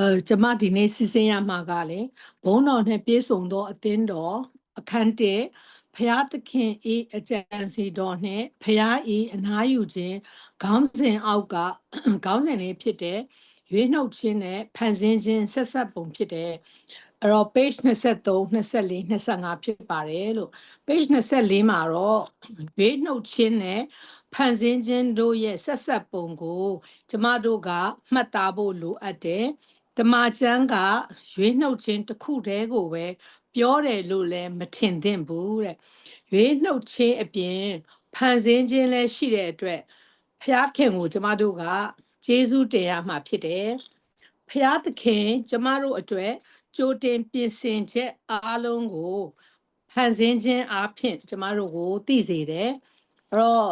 အဲကျမဒီနေ့စီစဉ်ရမှာကလည်းဘုံတော်နဲ့ပြေဆုံးသောအသင်းတော်အခန်းတဲ့ဖျားသခင်ဤအကြံစီတော်နှင့်ဖျားဤအနားယူခြင်းခေါင်းစဉ်အောက်ကခေါင်းစဉ်လေးဖြစ်တဲ့ရွေးနှုတ်ခြင်းနဲ့ဖန်ဆင်းခြင်းဆက်ဆက်ပုံဖြစ်တဲ့အဲ့တော့ page 23 24 25ဖြစ်ပါတယ်လို့ page 24မှာတော့ရွေးနှုတ်ခြင်းနဲ့ဖန်ဆင်းခြင်းတို့ရဲ့ဆက်ဆက်ပုံကို ကျမတို့ကမှတ်သားဖို့လိုအပ်တယ် တမချန်းကရွေးနှုတ်ခြင်းတစ်ခုတည်းကိုပဲပြောတယ်လို့လည်းမထင်သင့်ဘူးတဲ့ရွေးနှုတ်ခြင်းအပြင်ဖန်ဆင်းခြင်းလည်းရှိတဲ့အတွက်ဖျားခင်ကိုကျမတို့ကကျေးဇူးတင်ရမှာဖြစ်တယ်ဖျားသခင်ကျမတို့အတွက်ကြိုတင်ပြင်ဆင်ချက်အားလုံးကိုဖန်ဆင်းခြင်းအပြင်ကျမတို့ကိုသိစေတယ်အဲ့တော့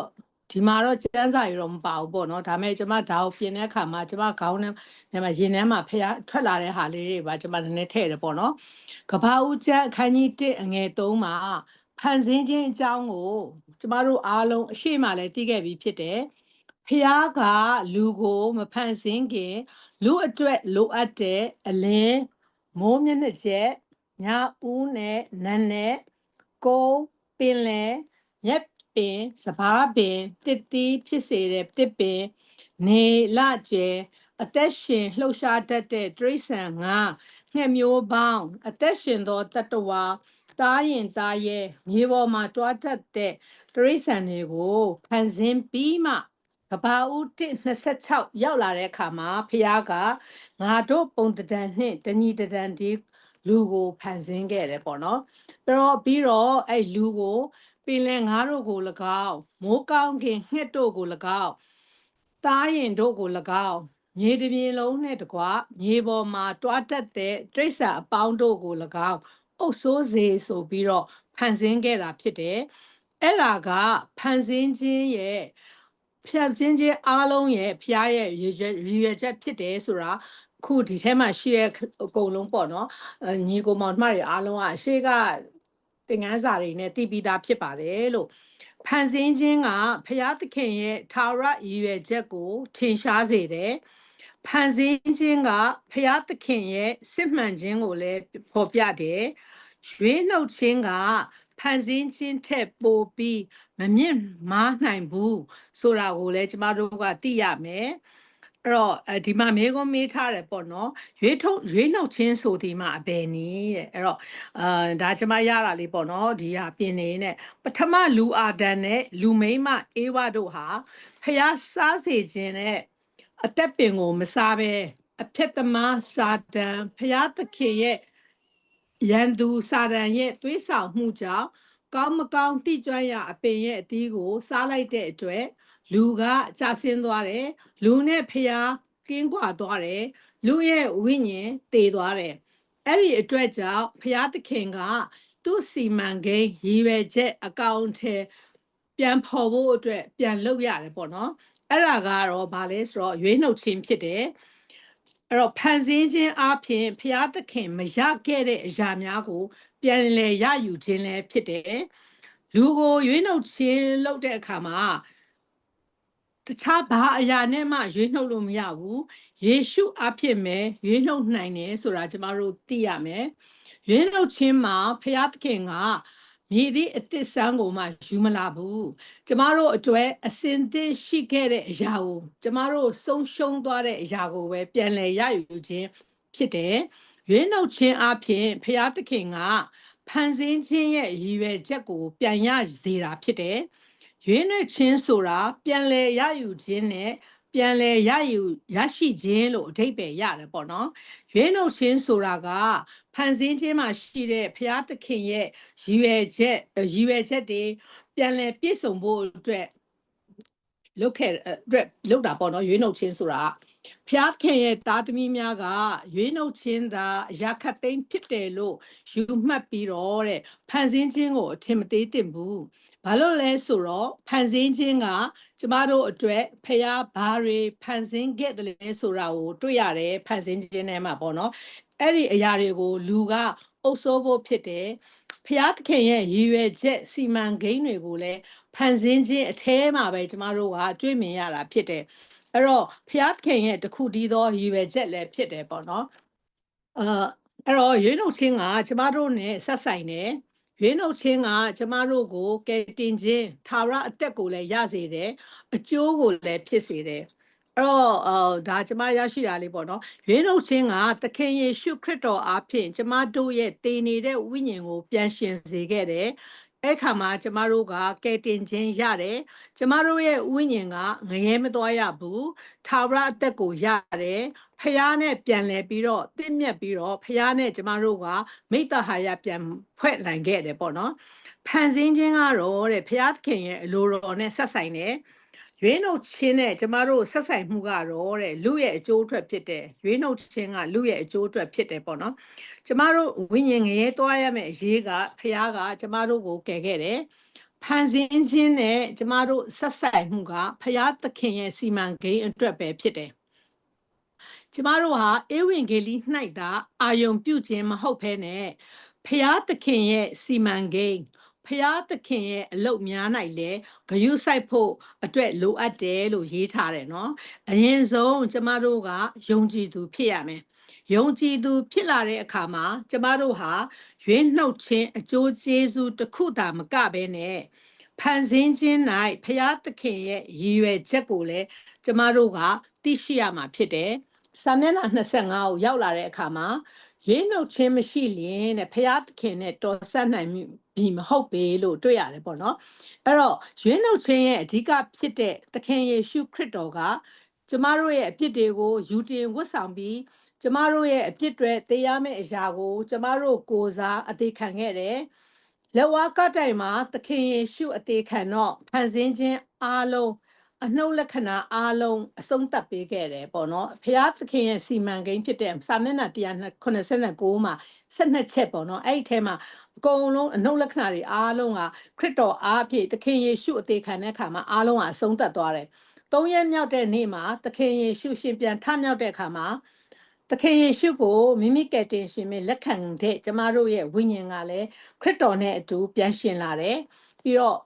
ဒီမှာတော့ကျန်းစာရီတော့မပါဘူးပေါ့နော်ဒါပေမဲ့ကျမဒါကိုပြင်တဲ့အခါမှာကျမခေါင်းထဲထဲမှာရင်ထဲမှာဖျားထွက်လာတဲ့ဟာလေးတွေပါကျမနည်းနည်းထည့်တယ်ပေါ့နော်ကဘာဦးကျန်းအခန်းကြီး1အငယ်3မှာဖန်ဆင်းခြင်းအကြောင်းကိုကျမတို့အားလုံးအရှိမလည်းသိခဲ့ပြီးဖြစ်တယ်ဖျားကလူကိုမဖန်ဆင်းခင်လူအတွက်လိုအပ်တဲ့အလင်းမိုးမျက်နှာချက်ညဦးနဲ့နန်းနဲ့ကုန်းပင်လယ်မြက် ပင်စဘာပင်တစ်တီးဖြစ်စေတဲ့တစ်ပင်နေလကျဲအသက်ရှင်လှုပ်ရှားတတ်တဲ့တရိษံငါငှက်မျိုးပေါင်းအသက်ရှင်သောတတ္တဝါတားရင်တားရဲ့မြေပေါ်မှာတွားတတ်တဲ့တရိษံတွေကိုဖန်ဆင်းပြီးမှကဘာဦး126ရောက်လာတဲ့အခါမှာဖះကငါတို့ပုံတဒံနှင့်တညီတဒံဒီ လူကိုဖန်ဆင်းခဲ့တယ်ပေါ့နော်ပြီးတော့ပြီးတော့အဲ့လူကိုပင်လယ်ငါးတို့ကို၎င်းမိုးကောင်းခင်ငှက်တို့ကို၎င်းတားရင်တို့ကို၎င်းမြေတစ်ပြင်လုံးနဲ့တကွမြေပေါ်မှာတွားတက်တဲ့တိရစ္ဆာန်အပေါင်းတို့ကို၎င်းအုပ်ဆိုးစေဆိုပြီးတော့ဖန်ဆင်းခဲ့တာဖြစ်တယ်အဲ့ဒါကဖန်ဆင်းခြင်းရဲ့ဖြတ်စင်းခြင်းအားလုံးရဲ့ဖျားရဲ့ရည်ရွယ်ရည်ရွယ်ချက်ဖြစ်တယ်ဆိုတာ ခုဒီထဲမှာရှိတဲ့အကုန်လုံးပေါ့နော်အညီကိုမောင်နှမတွေအားလုံးကအရှိကသင်ငန်းစာတွေနဲ့တည်ပြီးသားဖြစ်ပါတယ်လို့ဖန်ဆင်းခြင်းကဖျားသခင်ရဲ့ထာဝရရည်ရွယ်ချက်ကို ထင်ရှားစေတယ်ဖန်ဆင်းခြင်းကဖျားသခင်ရဲ့စစ်မှန်ခြင်းကိုလည်းဖော်ပြတယ်ရွေးနှုတ်ခြင်းကဖန်ဆင်းခြင်းထက်ပိုပြီးမမြင့်မားနိုင်ဘူးဆိုတာကိုလည်းကျမတို့ကသိရမယ် အဲ့တော့ဒီမှာမေကွန်မေးထားတယ်ပေါ့နော်ရွေးထုတ်ရွေးနှုတ်ချင်းဆိုဒီမှာအဘယ်နည်းတဲ့အဲ့တော့အာဒါကျမရတာလေးပေါ့နော်ဒီဟာပြင်နေနဲ့ပထမလူအာဒန်နဲ့လူမိန်းမအေဝါတို့ဟာဖျားစားစေခြင်းနဲ့အသက်ပင်ကိုမစားဘဲအဖြစ်သမားစာတန်ဖျားသခင်ရဲ့ရန်သူစာတန်ရဲ့သွေးဆောင်မှုကြောင့်ကောင်းမကောင်းတိကျွမ်းရအပင်ရဲ့အသီးကိုစားလိုက်တဲ့အတွက် လူကကြာဆင်းသွားတယ်လူနဲ့ဖျားကင်းကွာသွားတယ်လူရဲ့ဝိညာဉ်တည်သွားတယ်အဲ့ဒီအတွက်ကြောင့်ဖျားသခင်က သူ့စီမံကိန်းရည်ရွယ်ချက်အကောင့်ထဲပြန်ဖော်ဖို့အတွက်ပြန်လုပ်ရတယ်ပေါ့နော်အဲ့ဒါကတော့ဗာလဲဆိုတော့ရွေးနှုတ်ခြင်းဖြစ်တယ်အဲ့တော့ဖန်ဆင်းခြင်းအပြင်ဖျားသခင်မရခဲ့တဲ့အရာများကို ပြန်လည်ရယူခြင်းလည်းဖြစ်တယ်လူကိုရွေးနှုတ်ခြင်းလုပ်တဲ့အခါမှာ တခြားဘာအရာနဲ့မှရွေးနှုတ်လို့မရဘူးယေရှုအဖြစ်မဲ့ရွေးနှုတ်နိုင်တယ်ဆိုတာကျမတို့သိရမယ်ရွေးနှုတ်ခြင်းမှာဖျားသခင်ကမြေသည့်အသစ်ဆန်းကိုမှယူမလာဘူးကျမတို့အတွက်အစင်သစ်ရှိခဲ့တဲ့အရာကိုကျမတို့ဆုံးရှုံးသွားတဲ့အရာကိုပဲပြန်လည်ရယူခြင်းဖြစ်တယ်ရွေးနှုတ်ခြင်းအပြင်ဖျားသခင်ကဖန်ဆင်းခြင်းရဲ့ရည်ရွယ်ချက်ကိုပြန်ရစေတာဖြစ်တယ် ရွေးနှွေ့ခြင်းဆိုတာပြန်လည်ရယူခြင်းနဲ့ပြန်လည်ရယူရရှိခြင်းလို့အဓိပ္ပာယ်ရတယ်ပေါ့နော်ရွေးနှုတ်ခြင်းဆိုတာကဖန်ဆင်းခြင်းမှာရှိတဲ့ဘုရားသခင်ရဲ့ရည်ရွယ်ချက်ရည်ရွယ်ချက်တွေပြန်လည်ပြည့်စုံဖို့အတွက်လုပ်ခဲ့အတွက်လုပ်တာပေါ့နော်ရွေးနှုတ်ခြင်းဆိုတာ ဖျားခင်ရဲ့သားသမီးများကရွေးနှုတ်ခြင်းသာအရာခတ်သိမ်းဖြစ်တယ်လို့ယူမှတ်ပြီးတော့တဲ့ဖန်ဆင်းခြင်းကိုအထင်မသေးသင့်ဘူးဘာလို့လဲဆိုတော့ဖန်ဆင်းခြင်းကကျမတို့အတွက်ဖျားဘာတွေဖန်ဆင်းခဲ့တယ်လဲဆိုတာကိုတွေ့ရတယ်ဖန်ဆင်းခြင်းထဲမှာပေါ့နော်အဲ့ဒီအရာတွေကိုလူကအုပ်စိုးဖို့ဖြစ်တယ်ဖျားသခင်ရဲ့ရည်ရွယ်ချက်စီမံကိန်းတွေကိုလည်းဖန်ဆင်းခြင်းအแทမှာပဲကျမတို့ကတွေ့မြင်ရတာဖြစ်တယ် အဲ့တော့ဖျားခင်ရဲ့တခုတည်းသောရည်ရွယ်ချက်လည်းဖြစ်တယ်ပေါ့နော်အာအဲ့တော့ရွေးနှုတ်ခြင်းကကျမတို့နဲ့ဆက်ဆိုင်တယ်ရွေးနှုတ်ခြင်းကကျမတို့ကိုကယ်တင်ခြင်းသာရအသက်ကိုလည်းရစေတယ်အကျိုးကိုလည်းဖြစ်စေတယ်အဲ့တော့အော်ဒါကျမရရှိတာလေးပေါ့နော်ရွေးနှုတ်ခြင်းကသခင်ယေရှုခရစ်တော်အားဖြင့်ကျမတို့ရဲ့တည်နေတဲ့ဝိညာဉ်ကိုပြန်ရှင်စေခဲ့တယ် အဲ့ခါမှာကျမတို့ကကယ်တင်ခြင်းရတယ်ကျမတို့ရဲ့ဝိညာဉ်ကငရဲမသွားရဘူးသာဝရအသက်ကိုရတယ်ဖះနဲ့ပြန်လဲပြီးတော့တင့်မြတ်ပြီးတော့ဖះနဲ့ကျမတို့ကမိတ္တဟာယပြန်ဖွဲ့နိုင်ခဲ့တယ်ပေါ့နော်ဖန်ဆင်းခြင်းကတော့တဲ့ဖះသခင်ရဲ့အလိုတော်နဲ့ဆက်ဆိုင်တယ် ရွေးနှုတ်ခြင်းနဲ့ကျမတို့ဆက်ဆိုင်မှုကတော့တဲ့လူရဲ့အကျိုးအတွက်ဖြစ်တယ်ရွေးနှုတ်ခြင်းကလူရဲ့အကျိုးအတွက်ဖြစ်တယ်ပေါ့နော်ကျမတို့ဝိညာဉ်ငရဲသွားရမယ့်အရေးကဖះကကျမတို့ကိုကယ်ခဲ့တယ်ဖန်ဆင်းခြင်းနဲ့ကျမတို့ဆက်ဆိုင်မှုကဖះသခင်ရဲ့စီမံကိန်းအတွက်ပဲဖြစ်တယ်ကျမတို့ဟာဧဝံဂေလိ၌သာအာယုံပြုခြင်းမဟုတ်ဘဲနဲ့ဖျားသခင်ရဲ့စီမံကိန်း ဖျားသခင်ရဲ့အလုတ်များ၌လည်းဂယုဆိုင်ဖို့အတွက်လိုအပ်တယ်လို့ရေးထားတယ်နော်အရင်ဆုံးကျမတို့ကယုံကြည်သူဖြစ်ရမယ်ယုံကြည်သူဖြစ်လာတဲ့အခါမှာကျမတို့ဟာရွေးနှုတ်ခြင်းအကျိုးကျေးဇူးတစ်ခုသာမကဘဲနဲ့ဖန်ဆင်းခြင်း၌ဖျားသခင်ရဲ့ရည်ရွယ်ချက်ကိုလည်းကျမတို့ကသိရှိရမှာဖြစ်တယ်။စာမျက်နှာ25ကိုရောက်လာတဲ့အခါမှာ ရွေးနှုတ်ခြင်းမရှိလျင်တဲ့ဖျားသခင်နဲ့တော်ဆက်နိုင်ပြီမဟုတ်ပေလို့တွေ့ရတယ်ပေါ့နော်။အဲ့တော့ရွေးနှုတ်ခြင်းရဲ့အဓိကဖြစ်တဲ့သခင်ယေရှုခရစ်တော်ကကျမတို့ရဲ့အပြစ်တွေကိုယူတင်ဝတ်ဆောင်ပြီးကျမတို့ရဲ့အပြစ်တွေတရားမဲ့အရာကို ကျမတို့ကိုယ်စားအသေးခံခဲ့တယ်။လက်ဝါးကတိုင်မှာသခင်ယေရှုအသေးခံတော့ဖန်ဆင်းခြင်းအားလုံး အနှုတ်လက္ခဏာအားလုံးအဆုံးသတ်ပေးခဲ့တယ်ပေါ့နော်ဖျားသခင်ရဲ့စီမံကိန်းဖြစ်တဲ့စာမျက်နှာ189မှာ12ချက်ပေါ့နော်အဲ့ဒီထဲမှာအကုန်လုံးအနှုတ်လက္ခဏာတွေအားလုံးကခရစ်တော်အားဖြင့်သခင်ယေရှုအသေးခံတဲ့အခါမှာအားလုံးကအဆုံးသတ်သွားတယ်သုံးရက်မြောက်တဲ့နေ့မှာသခင်ယေရှုရှင်ပြန်ထမြောက်တဲ့အခါမှာသခင်ယေရှုကိုမိမိကယ်တင်ရှင်မလက်ခံတဲ့ကျမတို့ရဲ့ဝိညာဉ်ကလည်းခရစ်တော်နဲ့အတူပြန်ရှင်လာတယ်ပြီးတော့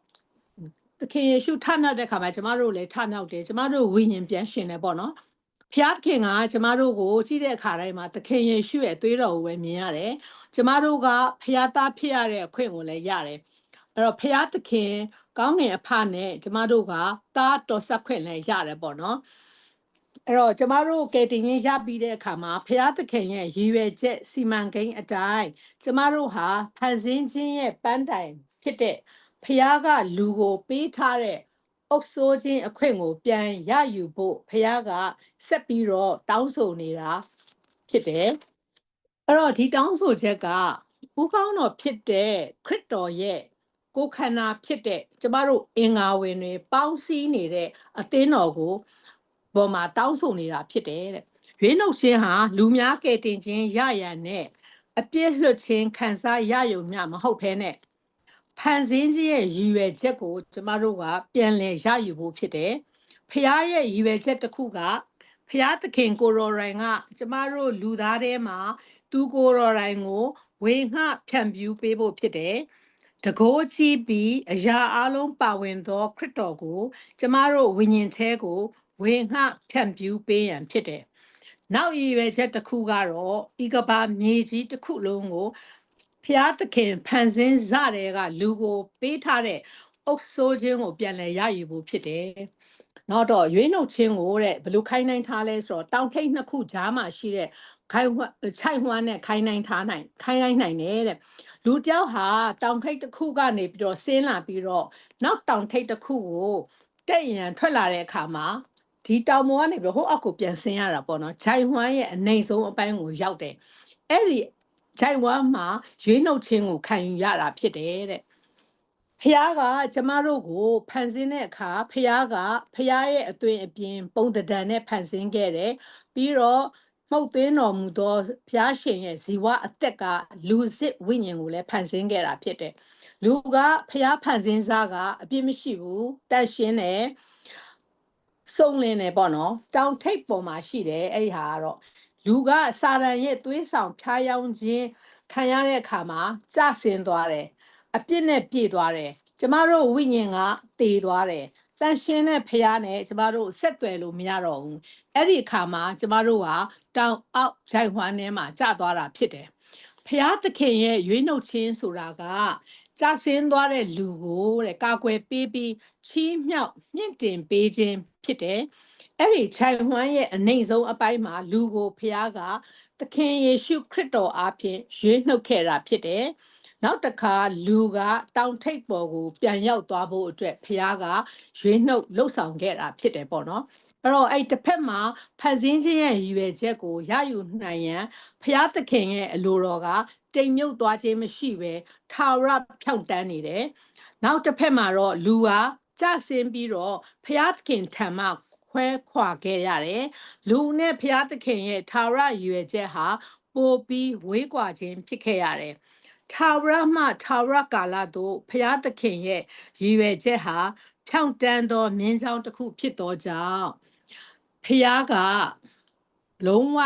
သခင်ယေရှုထမြောက်တဲ့ခါမှာကျမတို့လည်းထမြောက်တယ်ကျမတို့ဝိညာဉ်ပြန်ရှင်တယ်ပေါ့နော်ဖျားသခင်ကကျမတို့ကိုကြည့်တဲ့အခါတိုင်းမှာသခင်ယေရှုရဲ့သွေးတော်ကိုပဲမြင်ရတယ်ကျမတို့ကဖျားသားဖြစ်ရတဲ့အခွင့်ကိုလည်းရတယ်အဲ့တော့ဖျားသခင်ကောင်းငင်အဖနဲ့ကျမတို့ကသားတော်ဆက်ခွင့်လည်းရတယ်ပေါ့နော်အဲ့တော့ကျမတို့ကယ်တင်ရင်ရပြီးတဲ့အခါမှာဖျားသခင်ရဲ့ရည်ရွယ်ချက်စီမံကိန်းအတိုင်းကျမတို့ဟာဖန်ဆင်းခြင်းရဲ့ပန်းတိုင်ဖြစ်တဲ့ ဖះကလူကိုပေးထားတဲ့အုပ်ဆိုးခြင်းအခွင့်ကို ပြန်ရယူဖို့ဖះကဆက်ပြီးတော့တောင်းဆိုနေတာဖြစ်တယ်အဲ့တော့ဒီတောင်းဆိုချက်ကဦးကောင်းတော်ဖြစ်တဲ့ခရစ်တော်ရဲ့ကိုယ်ခန္ဓာဖြစ်တဲ့ကျမတို့အင်္ဂါဝင်တွေပေါင်းစည်းနေတဲ့အသင်းတော်ကိုပေါ်မှာတောင်းဆိုနေတာဖြစ်တယ်တဲ့ရွေးနှုတ်ခြင်းဟာလူများကယ်တင်ခြင်းရရန်နဲ့အပြည့်လွတ်ခြင်းခံစားရယုံမျှမဟုတ်ဘဲနဲ့ ဖန်ဆင်းခြင်းရဲ့ရည်ရွယ်ချက်ကိုကျမတို့ကပြန်လည်ရယူဖို့ဖြစ်တယ်။ဖះရဲ့ရည်ရွယ်ချက်တစ်ခုကဖះသခင်ကိုရော်ရိုင်ကကျမတို့လူသားထဲမှာသူကိုရော်ရိုင်ကိုဝေငှဖြန့်ပြူးပေးဖို့ဖြစ်တယ်။တကိုးကြည့်ပြီးအရာအလုံးပါဝင်သောခရစ်တော်ကို ကျမတို့ဝိညာဉ်ထဲကိုဝေငှဖြန့်ပြူးပေးရန်ဖြစ်တယ်။နောက်ရည်ရွယ်ချက်တစ်ခုကတော့ဤကဘာမြေကြီးတစ်ခုလုံးကို ဖျားသခင်ဖန်ဆင်းစတဲ့ကလူကိုပေးထားတဲ့အုပ်ဆိုးခြင်းကိုပြန်လည်ရယူဖို့ဖြစ်တယ်။နောက်တော့ရွေးနှုတ်ခြင်းကိုတဲ့ဘယ်လိုခိုင်းနိုင်ထားလဲဆိုတော့တောင်ထိပ်နှစ်ခုကြားမှာရှိတဲ့ခိုင်ချိုင်ဝမ်းနဲ့ခိုင်းနိုင်ထားနိုင်ခိုင်းနိုင်နိုင်တယ်တဲ့လူတယောက်ဟာတောင်ထိပ်တစ်ခုကနေပြီးတော့ဆင်းလာပြီးတော့နောက်တောင်ထိပ်တစ်ခုကိုတက်ရန်ထွက်လာတဲ့အခါမှာဒီတောင်ပေါ်ကနေပြီးတော့ဟိုအောက်ကိုပြန်ဆင်းရတာပေါ့နော်ချိုင်ဝမ်းရဲ့အနေဆုံးအပိုင်းကိုရောက်တယ်အဲ့ဒီ ဂျိုင်ဝါမှာရွေးနှုတ်ခြင်းကိုခံယူရတာဖြစ်တယ်တဲ့ဖះကကျမတို့ကိုဖန်ဆင်းတဲ့အခါဖះကဖះရဲ့အသွင်အပြင် ပုံတံနဲ့ဖန်ဆင်းခဲ့တယ်ပြီးတော့မှုတ်သွင်းတော်မူသောဖះရှင်ရဲ့ဇီဝအသက်ကလူစစ်ဝိညာဉ်ကိုလည်းဖန်ဆင်းခဲ့တာဖြစ်တယ်လူကဖះဖန်ဆင်းစားကအပြစ်မရှိဘူးတတ်ရှင်းတယ်စုံလင်းတယ်ပေါ့နော်တောင်ထိပ်ပေါ်မှာရှိတယ်အဲ့ဒီဟာကတော့ လူကစာရန်ရဲ့သွေးဆောင်ဖြားယောင်းခြင်းခံရတဲ့အခါမှာကြဆင်းသွားတယ်အပြစ်နဲ့ပြည့်သွားတယ်ကျမတို့ဝိညာဉ်ကတည်သွားတယ်တန်ရှင်းတဲ့ဖះနဲ့ကျမတို့ဆက်သွယ်လို့မရတော့ဘူးအဲ့ဒီအခါမှာကျမတို့ကတောင်အောက်ဂျိုင်ဟွမ်ထဲမှာကြာသွားတာဖြစ်တယ်ဖះသခင်ရဲ့ရွေးနှုတ်ခြင်းဆိုတာကကြာဆင်းသွားတဲ့လူကိုတဲ့ကာကွယ်ပေးပြီးချီးမြှောက်မြင့်တင်ပေးခြင်းဖြစ်တယ် အဲ့ဒီဂျိုင်ဟွမ်ရဲ့အနေဆုံးအပိုင်းမှာလူကိုဖះကသခင်ယေရှုခရစ်တော်အားဖြင့်ရွေးနှုတ်ခဲ့တာဖြစ်တယ်နောက်တစ်ခါလူကတောင်ထိပ်ပေါ်ကိုပြန်ရောက်သွားဖို့အတွက်ဖះကရွေးနှုတ်လှုပ်ဆောင်ခဲ့တာဖြစ်တယ်ပေါ့နော်အဲ့တော့အဲ့တစ်ဖက်မှာဖန်ဆင်းခြင်းရဲ့ရည်ရွယ်ချက်ကိုရယူနိုင်ရန်ဖះသခင်ရဲ့အလိုတော်ကတိမ်မြုပ်သွားခြင်းမရှိပဲထာဝရဖြောင့်တန်းနေတယ်နောက်တစ်ဖက်မှာတော့လူကကြဆင်းပြီးတော့ဖះသခင်ထံမှ ခွဲခွာခဲ့ရတယ်လူနဲ့ဖះသခင်ရဲ့ထာဝရရည်ရွယ်ချက်ဟာပိုပြီးဝေးကွာခြင်းဖြစ်ခဲ့ရတယ်ထာဝရမှထာဝရကာလသို့ဖျားသခင်ရဲ့ရည်ရွယ်ချက်ဟာဖြောင့်တန်းသောမြင်းချောင်းတစ်ခုဖြစ်သောကြောင့်ဖျားကလုံးဝ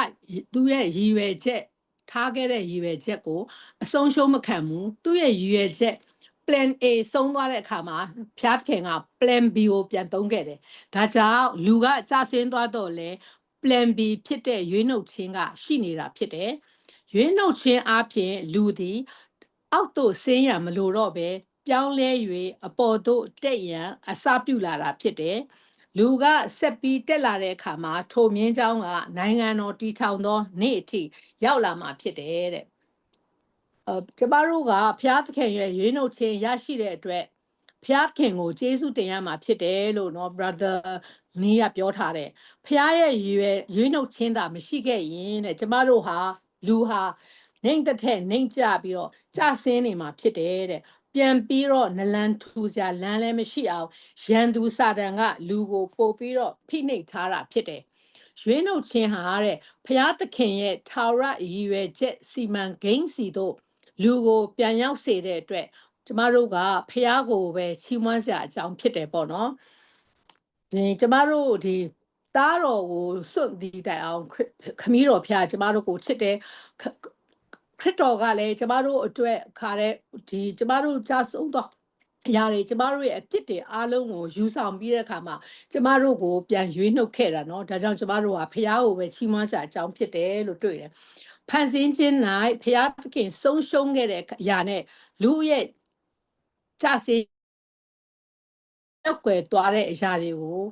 သူ့ရဲ့ရည်ရွယ်ချက်ထားခဲ့တဲ့ရည်ရွယ်ချက်ကိုအဆုံးရှုံးမခံဘူးသူ့ရဲ့ရည်ရွယ်ချက် plan A ဆုံးသွားတဲ့အခါမှာဖျားခင်က plan B ကိုပြန်သုံးခဲ့တယ်ဒါကြောင့်လူကကြာဆင်းသွားတော့လေ plan B ဖြစ်တဲ့ရွေးနှုတ်ခြင်းကရှိနေတာဖြစ်တယ်ရွေးနှုတ်ခြင်းအပြင်လူသည်အောက်သို့ဆင်းရမလို့တော့ပဲပြောင်းလဲ၍အပေါ်သို့တက်ရန်အစပြုလာတာဖြစ်တယ်လူကဆက်ပြီးတက်လာတဲ့အခါမှာထိုမြင်းเจ้าကနိုင်ငံတော်တည်ထောင်သောနေ့အထိရောက်လာမှာဖြစ်တယ်တဲ့အဲ ကျမတို့ကဘုရားသခင်ရဲ့ရွေးနှုတ်ခြင်းရရှိတဲ့အတွက်ဘုရားသခင်ကိုကျေးဇူးတင်ရမှာဖြစ်တယ်လို့နော် brother နီးကပြောထားတယ်ဘုရားရဲ့ရွေရွေးနှုတ်ခြင်းသာမရှိခဲ့ရင်တဲ့ကျမတို့ဟာလူဟာနှိမ့်တစ်ထက်နှိမ့်ကြပြီးတော့ကြဆင်းနေမှာဖြစ်တယ်တဲ့ပြန်ပြီးတော့နလန်ထူစရာလမ်းလည်းမရှိအောင်ရန်သူစာတန်ကလူကိုပို့ပြီးတော့ဖိနှိပ်ထားတာဖြစ်တယ်ရွေးနှုတ်ခြင်းဟာတဲ့ဖျားသခင်ရဲ့ထာဝရရည်ရွယ်ချက်စီမံကိန်းစီတို့ လူကိုပြန်ရောက်စေတဲ့အတွက်ကျမတို့ကဖျားကိုပဲချီးမွမ်းစရာအကြောင်းဖြစ်တယ်ပေါ့နော်ဒီကျမတို့ဒီသားတော်ကိုစွန့်ဒီတိုင်အောင်ခမီးတော်ဖျားကျမတို့ကိုချစ်တယ်ခရစ်တော်ကလည်းကျမတို့အတွက်ခါတဲ့ဒီကျမတို့ကြာဆုံးတော့ အရာတွေကျမတို့ရဲ့အပြစ်တွေအားလုံးကိုယူဆောင်ပြီးတဲ့အခါမှာကျမတို့ကိုပြန်ရွေးနှုတ်ခဲ့တာเนาะဒါကြောင့်ကျမတို့ကဖះကိုပဲချီးမွမ်းစရာအကြောင်းဖြစ်တယ်လို့တွေ့တယ်ဖန်ဆင်းခြင်း၌ဖះသခင်ဆုံးရှုံးခဲ့တဲ့အရာနဲ့လူရဲ့ကြာစေရောက်ွယ်သွားတဲ့အရာတွေကိုအော်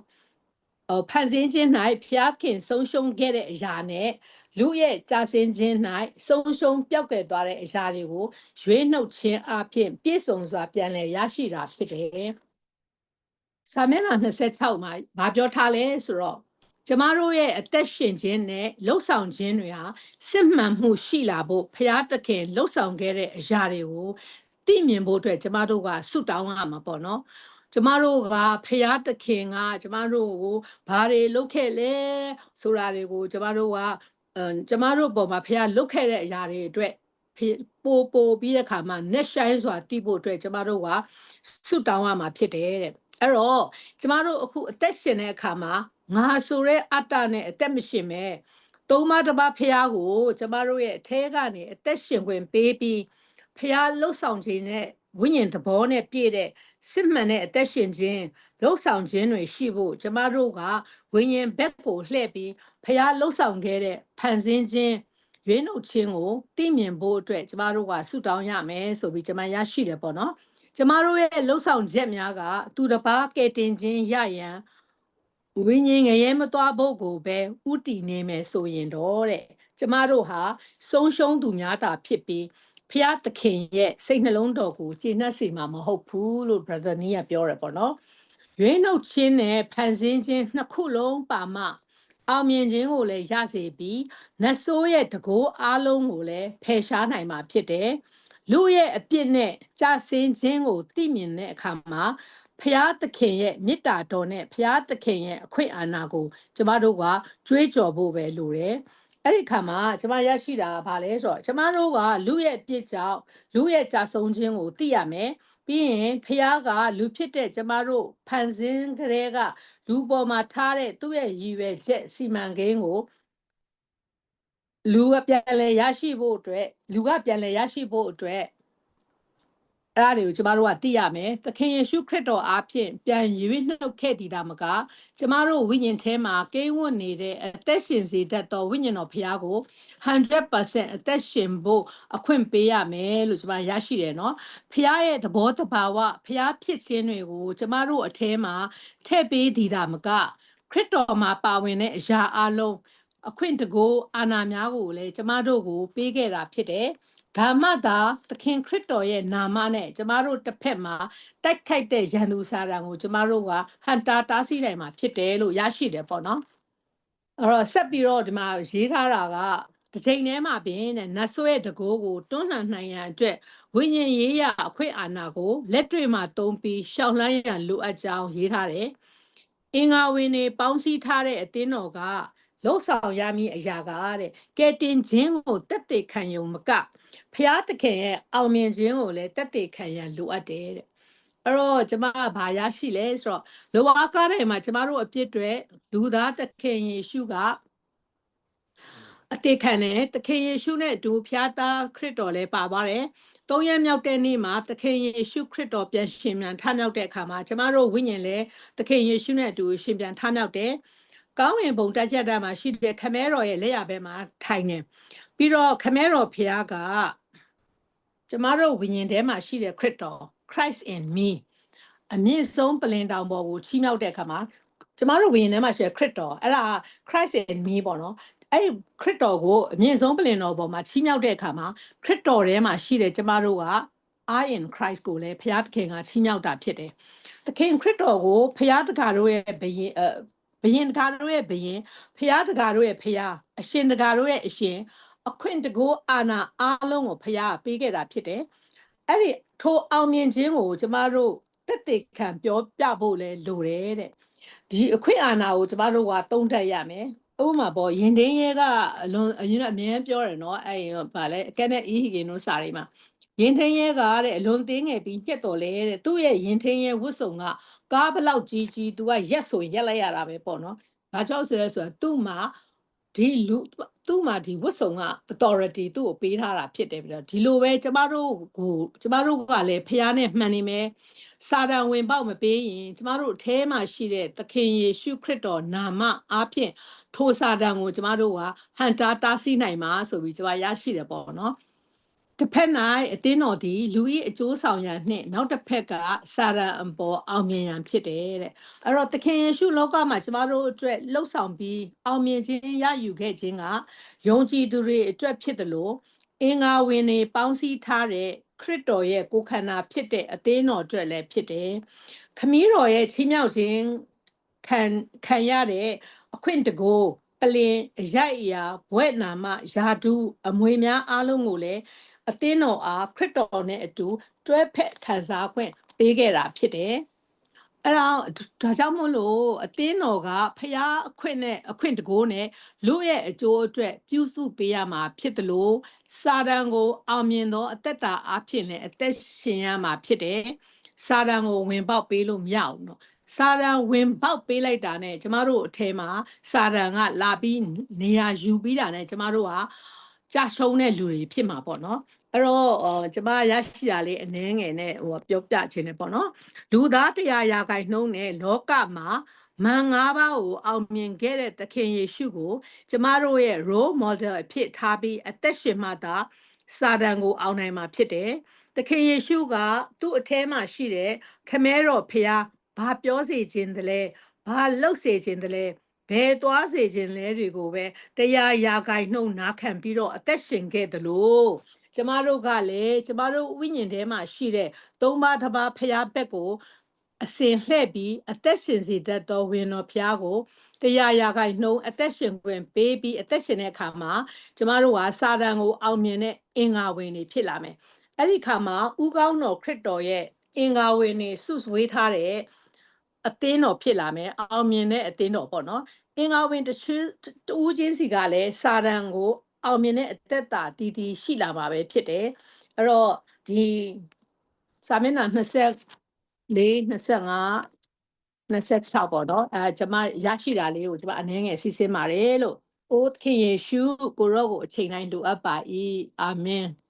ဖန်ဆင်းခြင်း၌ဖျားခင်ဆုံးရှုံးခဲ့တဲ့အရာနဲ့လူရဲ့ကြာဆင်းခြင်း၌ဆုံးရှုံးပြောက်ကွယ်သွားတဲ့အရာတွေကိုရွေးနှုတ်ခြင်းအပြင်ပြည့်စုံစွာပြန်လည်ရရှိတာဖြစ်တယ်။စာမျက်နှာ26မှာမပြောထားလဲဆိုတော့ကျမတို့ရဲ့အသက်ရှင်ခြင်းနဲ့လှုပ်ဆောင်ခြင်းတွေဟာစစ်မှန်မှုရှိလာဖို့ဖျားသခင်လှုပ်ဆောင်ခဲ့တဲ့အရာတွေကိုသိမြင်ဖို့အတွက်ကျမတို့ကဆုတောင်းရမှာပေါ့နော်။ ကျမတို့ကဖရာသခင်ကကျမတို့ကိုဘာတွေလုပ်ခဲ့လဲဆိုတာတွေကိုကျမတို့ကကျမတို့ပုံမှာဖရာလုပ်ခဲ့တဲ့အရာတွေအတွက်ပိုပိုပြီးတဲ့ခါမှာ net shine ဆိုတာသိဖို့အတွက်ကျမတို့ကဆုတောင်းရမှာဖြစ်တယ်တဲ့အဲ့တော့ကျမတို့အခုအသက်ရှင်တဲ့အခါမှာငါဆိုတဲ့အတ္တနဲ့အသက်မရှင်မဲ့သုံးပါးတစ်ပါးဖရာကို ကျမတို့ရဲ့အထဲကနေအသက်ရှင်ခွင့်ပေးပြီးဖရာလှုပ်ဆောင်ခြင်းနဲ့ ဝိညာဉ်သဘောနဲ့ပြည့်တဲ့စစ်မှန်တဲ့အသက်ရှင်ခြင်းလှုပ်ဆောင်ခြင်းတွေရှိဖို့ကျမတို့ကဝိညာဉ်ဘက်ကိုလှည့်ပြီးဖျားလှုပ်ဆောင်ခဲ့တဲ့ဖန်ဆင်းခြင်းရွေးနှုတ်ခြင်းကိုသိမြင်ဖို့အတွက်ကျမတို့ကဆုတောင်းရမယ်ဆိုပြီးကျမရရှိတယ်ပေါ့နော်ကျမတို့ရဲ့လှုပ်ဆောင်ချက်များကသူတစ်ပါးကယ်တင်ခြင်းရရန်ဝိညာဉ်ငရဲမသွားဖို့ကိုပဲဥတည်နေမယ်ဆိုရင်တော့တဲ့ကျမတို့ဟာဆုံးရှုံးသူများတာဖြစ်ပြီး ဖျားသခင်ရဲ့စိတ်နှလုံးတော်ကိုကျေနပ်စေမှာမဟုတ်ဘူးလို့ brother နီးကပြောရပေါ့နော်ရွေးနှုတ်ခြင်းနဲ့ဖန်ဆင်းခြင်းနှစ်ခုလုံးပါမှအောင်မြင်ခြင်းကိုလည်းရစေပြီးနတ်ဆိုးရဲ့တကိုးအားလုံးကိုလည်းဖယ်ရှားနိုင်မှာဖြစ်တယ်လူရဲ့အပြစ်နဲ့ကြာဆင်းခြင်းကိုသိမြင်တဲ့အခါမှာဖျားသခင်ရဲ့မေတ္တာတော်နဲ့ဖျားသခင်ရဲ့အခွင့်အာဏာကိုကျမတို့ကကြွေးကြော်ဖို့ပဲလိုတယ် အဲ့ဒီခါမှာကျမရရှိတာကဘာလဲဆိုတော့ကျမတို့ကလူရဲ့ပြစ်ကြောင့်လူရဲ့ကြာဆုံးခြင်းကိုသိရမယ်ပြီးရင်ဖះကလူဖြစ်တဲ့ကျမတို့ဖန်ဆင်းကလေးကလူပေါ်မှာထားတဲ့သူ့ရဲ့ရည်ရွယ်ချက်စီမံကိန်းကိုလူကပြန်လဲရရှိဖို့အတွက်လူကပြန်လဲရရှိဖို့အတွက် အဲ့ဒါတွေကိုကျမတို့ကသိရမယ်သခင်ယေရှုခရစ်တော်အားဖြင့်ပြန်ရွေးနှုတ်ခဲ့တည်တာမကကျမတို့ဝိညာဉ်ထဲမှာကိန်းဝတ်နေတဲ့အသက်ရှင်စေတတ်သောဝိညာဉ်တော်ဖခင်ကို100%အသက်ရှင်ဖို့အခွင့်ပေးရမယ်လို့ကျမရရှိတယ်နော်ဖခင်ရဲ့သဘောတဘာဝဖခင်ဖြစ်ခြင်းတွေကိုကျမတို့အထဲမှာထည့်ပေးတည်တာမကခရစ်တော်မှာပါဝင်တဲ့အရာအလုံးအခွင့်တကူအာနာများကိုလည်းကျမတို့ကိုပေးခဲ့တာဖြစ်တယ်။ ဒါမှသာသခင်ခရစ်တော်ရဲ့နာမနဲ့ကျမတို့တစ်ဖက်မှာတိုက်ခိုက်တဲ့ရန်သူစာတန်ကိုကျမတို့ကဟန်တာတားဆီးနိုင်မှာဖြစ်တယ်လို့ရရှိတယ်ပေါ့နော်။အဲ့တော့ဆက်ပြီးတော့ဒီမှာရေးထားတာကတစ်ချိန်တည်းမှာပင်တဲ့နတ်ဆွဲတကိုးကိုတွန်းလှန်နိုင်ရန်အတွက်ဝိညာဉ်ရေးရအခွင့်အာဏာကိုလက်တွေ့မှာသုံးပြီးရှောင်လန်းရန်လိုအပ်ကြောင်းရေးထားတယ်။အင်္ဂါဝင်တွေပေါင်းစည်းထားတဲ့အသင်းတော်က လှုပ်ဆောင်ရမည်အရာကတဲ့ကဲတင်ခြင်းကိုတက်တေခံယုံမကဖျားသခင်ရဲ့အောင်မြင်ခြင်းကိုလည်းတက်တေခံရန်လိုအပ်တယ်တဲ့အဲ့တော့ကျမကဘာရရှိလဲဆိုတော့လောဝါကားတိုင်းမှာကျမတို့အပြစ်တွေလူသားသခင်ယေရှုကအတေခံတယ်သခင်ယေရှုနဲ့အတူဖျားသားခရစ်တော်လည်းပါသွားတယ်သုံးရက်မြောက်တဲ့နေ့မှာသခင်ယေရှုခရစ်တော်ပြန်ရှင်ပြန်ထမြောက်တဲ့အခါမှာကျမတို့ဝိညာဉ်လည်းသခင်ယေရှုနဲ့အတူရှင်ပြန်ထမြောက်တယ် ကောင်းဝင်ပုံတက်ချက်တာမှာရှိတဲ့ခမဲတော်ရဲ့လက်ရဘက်မှာထိုင်နေပြီးတော့ခမဲတော်ဖျားကကျမတို့ဝိညာဉ်ထဲမှာရှိတဲ့ခရစ်တော် Christ in me အမြင့်ဆုံးပလင်တောင်ပေါ်ကိုချီးမြှောက်တဲ့အခါမှာကျမတို့ဝိညာဉ်ထဲမှာရှိတဲ့ခရစ်တော်အဲ့ဒါ Christ in me ပေါ့နော်အဲ့ဒီခရစ်တော်ကိုအမြင့်ဆုံးပလင်တော်ပေါ်မှာချီးမြှောက်တဲ့အခါမှာခရစ်တော်ထဲမှာရှိတဲ့ကျမတို့က I in Christ ကိုလည်းဖျားသခင်ကချီးမြှောက်တာဖြစ်တယ်။သခင်ခရစ်တော်ကိုဖျားတကာတို့ရဲ့ဘယင်အ ဘယင်တကာတို့ရဲ့ဘယင်ဖျားတကာတို့ရဲ့ဖျားအရှင်တကာတို့ရဲ့အရှင် အခွင့်တကူအာနာအားလုံးကိုဖျားပေးခဲ့တာဖြစ်တယ်။အဲ့ဒီထိုအောင်မြင်ခြင်းကိုကျမတို့တက်တေခံပြောပြဖို့လဲလိုတယ်တဲ့။ဒီအခွင့်အာဏာကိုကျမတို့ကသုံးတတ်ရမယ်။ဥပမာပေါ့ရင်တင်းရဲကအလွန်အရင်ကအမြဲပြောတယ်နော်အဲ့ဗာလဲကဲနဲ့အီဟီကင်တို့စာတွေမှာ ရင်ထင်းရဲကတဲ့အလွန်သေးငယ်ပြီးညက်တော်လဲတဲ့သူ့ရဲ့ရင်ထင်းရဲဝတ်စုံကကားဘလောက်ကြီးကြီး तू ကရက်ဆိုရင်ရက်လိုက်ရတာပဲပေါ့နော်။ဘာကြောင့်ဆိုလဲဆိုတော့သူ့မှာဒီလူသူ့မှာဒီဝတ်စုံက authority သူ့ကိုပေးထားတာဖြစ်တယ်ပြီးတော့ဒီလိုပဲကျမတို့ကိုကျမတို့ကလည်းဖះနဲ့မှန်နေမယ်စာတန်ဝင်ပေါက်မပေးရင်ကျမတို့အแทမှာရှိတဲ့သခင်ယေရှုခရစ်တော်နာမအားဖြင့်ထိုစာတန်ကိုကျမတို့ကဟန်တာတားဆီးနိုင်မှာဆိုပြီးကျမရရှိတယ်ပေါ့နော် တစ်ဖက်၌အတင်းတော်သည်လူ၏အကျိုးဆောင်ရန်နှင့်နောက်တစ်ဖက်ကစာရန်အပေါ်အောင်မြင်ရန်ဖြစ်တယ်တဲ့အဲ့တော့သခင်ယေရှုလောကမှာကျမတို့အတွက်လှုပ်ဆောင်ပြီးအောင်မြင်ခြင်းရယူခဲ့ခြင်းကယုံကြည်သူတွေအတွက်ဖြစ်တယ်လို့အင်္ဂါဝင်တွေပေါင်းစည်းထားတဲ့ခရစ်တော်ရဲ့ကိုယ်ခန္ဓာဖြစ်တဲ့အသင်းတော်အတွက်လည်းဖြစ်တယ်ခမည်းတော်ရဲ့ချီးမြှောက်ခြင်းခံခံရတဲ့အခွင့်တကူ ပလင်အရိုက်အရာဘွဲ့နာမယာဒူအမွေများအားလုံးကိုလည်းအသင်းတော်အားခရစ်တော်နဲ့အတူတွဲဖက်ခံစားခွင့်ပေးခဲ့တာဖြစ်တယ်။အဲ့တော့ဒါကြောင့်မို့လို့အသင်းတော်ကဖျားအခွင့်နဲ့အခွင့်တကိုးနဲ့လူရဲ့အကျိုးအတွက်ပြုစုပေးရမှာဖြစ်တယ်လို့စာတန်ကို အောင်မြင်သောအသက်တာအဖြစ်နဲ့အသက်ရှင်ရမှာဖြစ်တယ်။စာတန်ကိုဝင်ပေါက်ပေးလို့မရဘူးနော်။ စာတန်ဝင်ပေါက်ပေးလိုက်တာနဲ့ကျမတို့အထဲမှာစာတန်ကလာပြီးနေရာယူပြီးတာနဲ့ကျမတို့ကကြာရှုံးတဲ့လူတွေဖြစ်မှာပေါ့နော်အဲ့တော့အော်ကျမရရှိတာလေးအနှင်းငယ်နဲ့ဟိုပြောပြခြင်းနဲ့ပေါ့နော်လူသားတရားရာဂိုင်နှုံးနဲ့လောကမှာမန်၅ပါးကိုအောင်မြင်ခဲ့တဲ့သခင်ယေရှုကို ကျမတို့ရဲ့ role model အဖြစ်ထားပြီးအသက်ရှင်မှသာစာတန်ကိုအောင်နိုင်မှာဖြစ်တယ်သခင်ယေရှုကသူ့အထဲမှာရှိတဲ့ခမဲတော်ဖျား ဘာပြောစေခြင်းတလဲဘာလှုပ်စေခြင်းတလဲဘယ်သွားစေခြင်းလဲတွေကိုပဲတရားရာဂိုင်နှုံနာခံပြီးတော့အသက်ရှင်ခဲ့တယ်လို့ကျမတို့ကလည်းကျမတို့ဝိညာဉ်ထဲမှာရှိတဲ့သုံးပါးတစ်ပါးဖျားဘက်ကိုအစင်လှဲ့ပြီးအသက်ရှင်စေတတ်သောဝိညာဉ်တော်ဖျားကိုတရားရာဂိုင်နှုံအသက်ရှင်ခွင့်ပေးပြီးအသက်ရှင်တဲ့အခါမှာကျမတို့ကစာတန်ကိုအောင်မြင်တဲ့အင်္ဂါဝင်တွေဖြစ်လာမယ်အဲ့ဒီခါမှာဥကောင်းတော်ခရစ်တော်ရဲ့အင်္ဂါဝင်တွေစုဆွေးထားတဲ့ အသင်းတော်ဖြစ်လာမယ်အောင်မြင်တဲ့အသင်းတော်ပေါ့နော်အင်္ဂါဝင်တချို့တူးချင်းစီကလည်းစာတန်ကို အောင်မြင်တဲ့အသက်တာတည်တည်ရှိလာမှာပဲဖြစ်တယ်အဲ့တော့ဒီစာမျက်နှာ24 25 26ပေါ့နော်အဲကျွန်မရရှိတာလေးကိုကျွန်မအနည်းငယ်စီစဉ်ပါတယ်လို့အိုးသခင်ယေရှုကိုရောကိုအချိန်တိုင်းလိုအပ်ပါ၏အာမင်